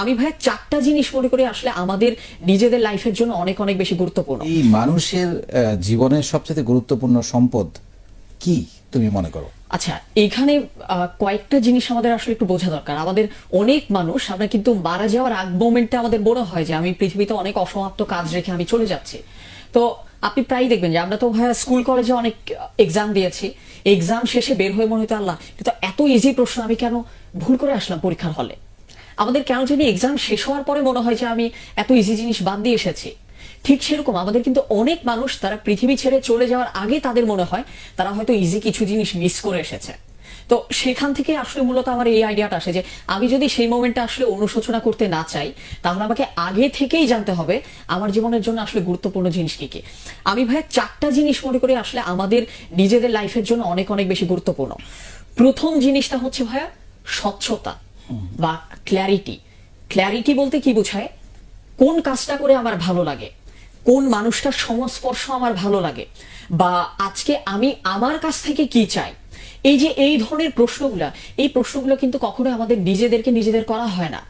আমি ভাই চারটা জিনিস মনে করি আসলে আমাদের নিজেদের লাইফের জন্য অনেক অনেক বেশি গুরুত্বপূর্ণ। এই মানুষের জীবনের সবচেয়ে গুরুত্বপূর্ণ সম্পদ কি তুমি মনে করো? আচ্ছা এখানে কয়েকটা জিনিস আমাদের আসলে একটু বোঝা দরকার। আমাদের অনেক মানুষ আমরা কিন্তু মারা যাওয়ার আগ মোমেন্টে আমাদের মনে হয় যে আমি পৃথিবীতে অনেক অসমাপ্ত কাজ রেখে আমি চলে যাচ্ছি। তো আপনি প্রায়ই দেখবেন যে আমরা তো ভাইয়া স্কুল কলেজে অনেক এক্সাম দিয়েছি। এক্সাম শেষে বের হয়ে মনে হতো আল্লাহ কিন্তু এত ইজি প্রশ্ন আমি কেন ভুল করে আসলাম পরীক্ষার হলে? আমাদের কেন জানি এক্সাম শেষ হওয়ার পরে মনে হয় যে আমি এত ইজি জিনিস বাদ দিয়ে এসেছি। ঠিক সেরকম আমাদের কিন্তু অনেক মানুষ তারা পৃথিবী ছেড়ে চলে যাওয়ার আগে তাদের মনে হয় তারা হয়তো ইজি কিছু জিনিস মিস করে এসেছে। তো সেখান থেকে আসলে মূলত আমার এই আইডিয়াটা আসে যে আমি যদি সেই মোমেন্টটা আসলে অনুশোচনা করতে না চাই, তাহলে আমাকে আগে থেকেই জানতে হবে আমার জীবনের জন্য আসলে গুরুত্বপূর্ণ জিনিস কি কি। আমি ভাই চারটা জিনিস মনে করি আসলে আমাদের নিজেদের লাইফের জন্য অনেক অনেক বেশি গুরুত্বপূর্ণ। প্রথম জিনিসটা হচ্ছে ভাইয়া স্বচ্ছতা। বা ক্ল্যারিটি ক্ল্যারিটি বলতে কি বোঝায়? কোন কাজটা করে আমার ভালো লাগে? কোন মানুষটার সংস্পর্শ আমার ভালো লাগে? বা আজকে আমি আমার কাছ থেকে কি চাই? এই যে এই ধরনের প্রশ্নগুলা, এই প্রশ্নগুলো কিন্তু কখনো আমাদের নিজেদেরকে নিজেদের করা হয় না।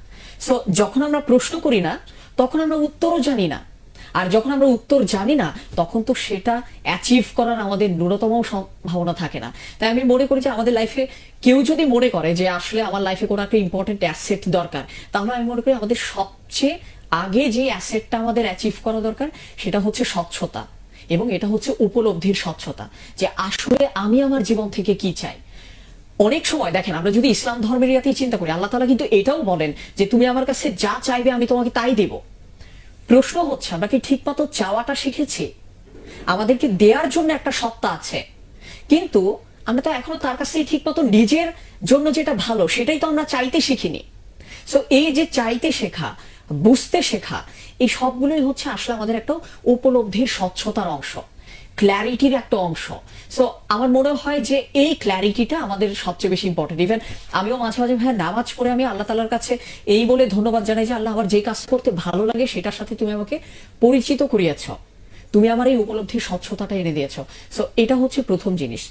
সো যখন আমরা প্রশ্ন করি না, তখন আমরা উত্তরও জানি না। আর যখন আমরা উত্তর জানি না, তখন তো সেটা অ্যাচিভ করার আমাদের ন্যূনতম সম্ভাবনা থাকে না। তাই আমি মনে করি যে আমাদের লাইফে কেউ যদি মনে করে যে আসলে আমার লাইফে কোনো একটা ইম্পর্টেন্ট অ্যাসেট দরকার, তাহলে আমি মনে করি আমাদের সবচেয়ে আগে যে অ্যাসেটটা আমাদের অ্যাচিভ করা দরকার, সেটা হচ্ছে স্বচ্ছতা। এবং এটা হচ্ছে উপলব্ধির স্বচ্ছতা। যে আসলে আমি আমার জীবন থেকে কি চাই? অনেক সময় দেখেন, আমরা যদি ইসলাম ধর্মের চিন্তা করি, আল্লাহ তালা কিন্তু এটাও বলেন যে, তুমি আমার কাছে যা চাইবে আমি তোমাকে তাই দেব। প্রশ্ন হচ্ছে, আমরা কি ঠিকমতো চাওয়াটা শিখেছি? আমাদেরকে দেওয়ার জন্য একটা সত্তা আছে। কিন্তু আমরা তো এখনও তার কাছ থেকে ঠিক মতো নিজের জন্য যেটা ভালো, সেটাই তো আমরা চাইতে শিখিনি। সো এই যে চাইতে শেখা, বুঝতে শেখা, এই সবগুলোই হচ্ছে আসলে আমাদের একটা উপলব্ধির স্বচ্ছতার অংশ। ক্ল্যারিটির একটা অংশ। সো আমার মনে হয় যে এই ক্ল্যারিটিটা আমাদের সবচেয়ে বেশি ইম্পর্টেন্ট ইভেন আমিও মাঝে মাঝে ভাই নামাজ পড়ে আমি আল্লাহ তালার কাছে এই বলে ধন্যবাদ জানাই যে, আল্লাহ, আমার যে কাজ করতে ভালো লাগে সেটার সাথে তুমি আমাকে পরিচিত করিয়েছ। তুমি আমার এই উপলব্ধির স্বচ্ছতাটা এনে দিয়েছ। সো এটা হচ্ছে প্রথম জিনিস।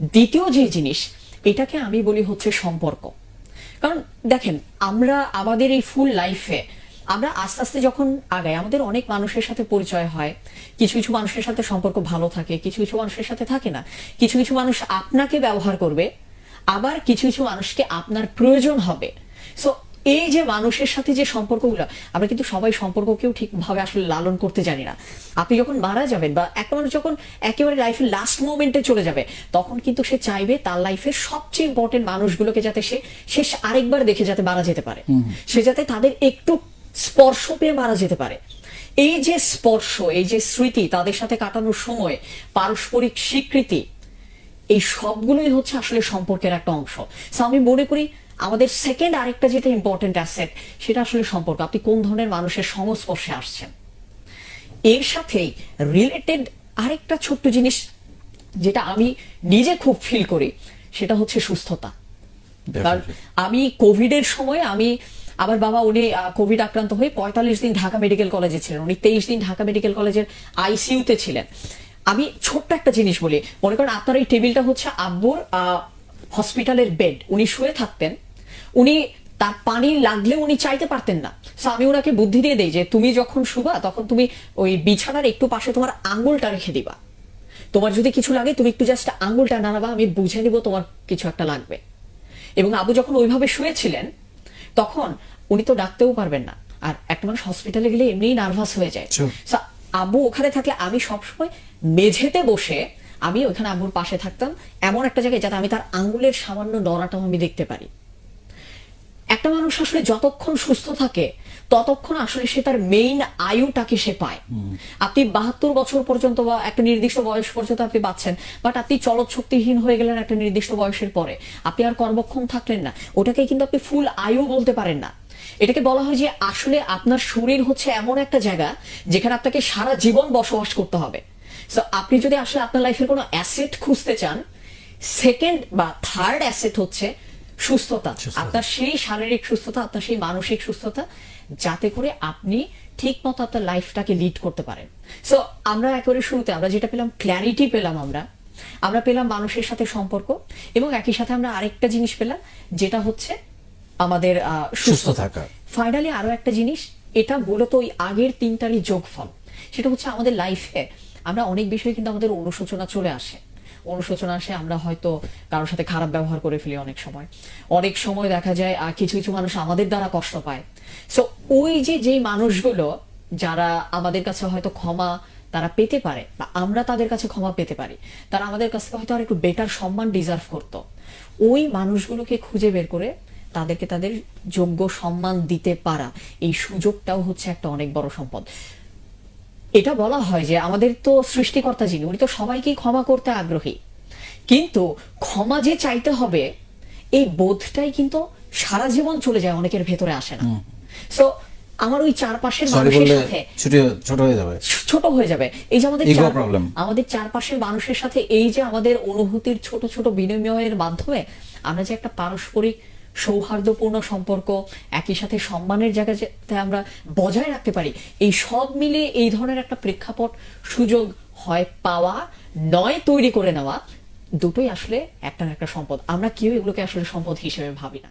দ্বিতীয় যে জিনিস, এটাকে আমি বলি হচ্ছে সম্পর্ক। কারণ দেখেন, আমরা আমাদের এই ফুল লাইফে আমরা আস্তে আস্তে যখন আগাই আমাদের অনেক মানুষের সাথে পরিচয় হয়। কিছু কিছু মানুষের সাথে সম্পর্ক ভালো থাকে কিছু কিছু মানুষের সাথে থাকে না। কিছু কিছু মানুষ আপনাকে ব্যবহার করবে আবার কিছু কিছু মানুষকে আপনার প্রয়োজন হবে। সো এই যে মানুষের সাথে যে সম্পর্কগুলো আমরা কিন্তু সবাই সম্পর্ককেও ঠিকভাবে আসলে লালন করতে জানি না। আপনি যখন মারা যাবেন বা একটা মানুষ যখন একেবারে লাইফের লাস্ট মোমেন্টে চলে যাবে তখন কিন্তু সে চাইবে তার লাইফের সবচেয়ে ইম্পর্টেন্ট মানুষগুলোকে যাতে সে শেষ আরেকবার দেখে যাতে মারা যেতে পারে। সে যাতে তাদের একটু স্পর্শ পেয়ে মারা যেতে পারে। এই যে স্পর্শ এই যে স্মৃতি তাদের সাথে কাটানোর সময় পারস্পরিক স্বীকৃতি এই সবগুলোই হচ্ছে আসলে সম্পর্কের একটা অংশ। সো আমি মনে করি আমাদের সেকেন্ড আরেকটা যেটা ইম্পর্টেন্ট অ্যাসেট সেটা আসলে সম্পর্ক। আপনি কোন ধরনের মানুষের সংস্পর্শে আসছেন? এর সাথেই রিলেটেড আরেকটা ছোট্ট জিনিস যেটা আমি নিজে খুব ফিল করি সেটা হচ্ছে সুস্থতা। কারণ আমি কোভিডের সময় আমি আমার বাবা, উনি কোভিড আক্রান্ত হয়ে পঁয়তাল্লিশ দিন ঢাকা মেডিকেল কলেজে ছিলেন। উনি তেইশ দিন ঢাকা মেডিকেল কলেজের আইসিইউতে ছিলেন। আমি ছোট্ট একটা জিনিস বলি, মনে করেন আপনার এই টেবিলটা হচ্ছে আব্বুর হসপিটালের বেড। উনি শুয়ে থাকতেন। উনি তার পানি লাগলে উনি চাইতে পারতেন না। আমি ওনাকে বুদ্ধি দিয়ে দেই যে, তুমি যখন শুবা, তখন তুমি ওই বিছানার একটু পাশে তোমার আঙুলটা রেখে দিবা। তোমার যদি কিছু লাগে, তুমি একটু জাস্ট আঙুলটা নাড়াবা, আমি বুঝে নিব তোমার কিছু একটা লাগবে। এবং আবু যখন ওইভাবে শুয়েছিলেন তখন উনি তো ডাকতেও পারবেন না। আর একটা মানুষ হসপিটালে গেলে এমনিই নার্ভাস হয়ে যায়। আবু আব্বু ওখানে থাকলে আমি সবসময় মেঝেতে বসে আমি ওখানে আব্বুর পাশে থাকতাম। এমন একটা জায়গায় যাতে আমি তার আঙ্গুলের সামান্য নড়াটাও আমি দেখতে পারি। একটা মানুষ আসলে যতক্ষণ সুস্থ থাকে ততক্ষণ আসলে সে তার মেইন আয়ুটাকে সে পায়। আপনি বাহাত্তর বছর পর্যন্ত বা একটা নির্দিষ্ট বয়স পর্যন্ত আপনি পাচ্ছেন বাট আপনি চলৎ শক্তিহীন হয়ে গেলেন একটা নির্দিষ্ট বয়সের পরে। আপনি আর কর্মক্ষম থাকলেন না। ওটাকে কিন্তু আপনি ফুল আয়ু বলতে পারেন না। এটাকে বলা হয় যে আসলে আপনার শরীর হচ্ছে এমন একটা জায়গা যেখানে আপনাকে সারা জীবন বসবাস করতে হবে। সো আপনি যদি আসলে আপনার লাইফের কোনো অ্যাসেট খুঁজতে চান সেকেন্ড বা থার্ড অ্যাসেট হচ্ছে সুস্থতা আপনার সেই শারীরিক সুস্থতা আপনার সেই মানসিক সুস্থতা যাতে করে আপনি ঠিক মতো আপনার লাইফটাকে লিড করতে পারেন। সো আমরা একেবারে শুরুতে আমরা যেটা পেলাম ক্ল্যারিটি পেলাম আমরা। আমরা পেলাম মানুষের সাথে সম্পর্ক এবং একই সাথে আমরা আরেকটা জিনিস পেলাম যেটা হচ্ছে আমাদের আহ, সুস্থ থাকা। ফাইনালি আরও একটা জিনিস এটা মূলত ওই আগের তিনটারই যোগফল। সেটা হচ্ছে আমাদের লাইফে আমরা অনেক বিষয়ে কিন্তু আমাদের অনুশোচনা চলে আসে। অনুশোচনা আসে আমরা হয়তো কারোর সাথে খারাপ ব্যবহার করে ফেলি অনেক সময়। অনেক সময় দেখা যায় আহ, কিছু কিছু মানুষ আমাদের দ্বারা কষ্ট পায়। সো ওই যে যেই মানুষগুলো যারা আমাদের কাছে হয়তো ক্ষমা তারা পেতে পারে বা আমরা তাদের কাছে ক্ষমা পেতে পারি তারা আমাদের কাছ হয়তো আর একটু বেটার সম্মান ডিজার্ভ করতো। ওই মানুষগুলোকে খুঁজে বের করে তাদেরকে তাদের যোগ্য সম্মান দিতে পারা এই সুযোগটাও হচ্ছে একটা অনেক বড় সম্পদ। এটা বলা হয় যে আমাদের তো সৃষ্টিকর্তা যিনি উনি তো সবাইকেই ক্ষমা করতে আগ্রহী। কিন্তু ক্ষমা যে চাইতে হবে এই বোধটাই কিন্তু সারা জীবন চলে যায় অনেকের ভেতরে আসে না। সো আমার ওই চারপাশের মানুষের সাথে ছুটি ছোট হয়ে যাবে। ছোট হয়ে যাবে। এই যে আমাদের আমাদের চারপাশের মানুষের সাথে এই যে আমাদের অনুভূতির ছোট ছোট বিনিময়ের মাধ্যমে আমরা যে একটা পারস্পরিক সৌহার্দ্যপূর্ণ সম্পর্ক, একই সাথে সম্মানের জায়গাতে আমরা বজায় রাখতে পারি। এই সব মিলে এই ধরনের একটা প্রেক্ষাপট সুযোগ হয় পাওয়া, নয় তৈরি করে নেওয়া, দুটোই আসলে একটা একটা সম্পদ। আমরা কেউ এগুলোকে আসলে সম্পদ হিসেবে ভাবি না।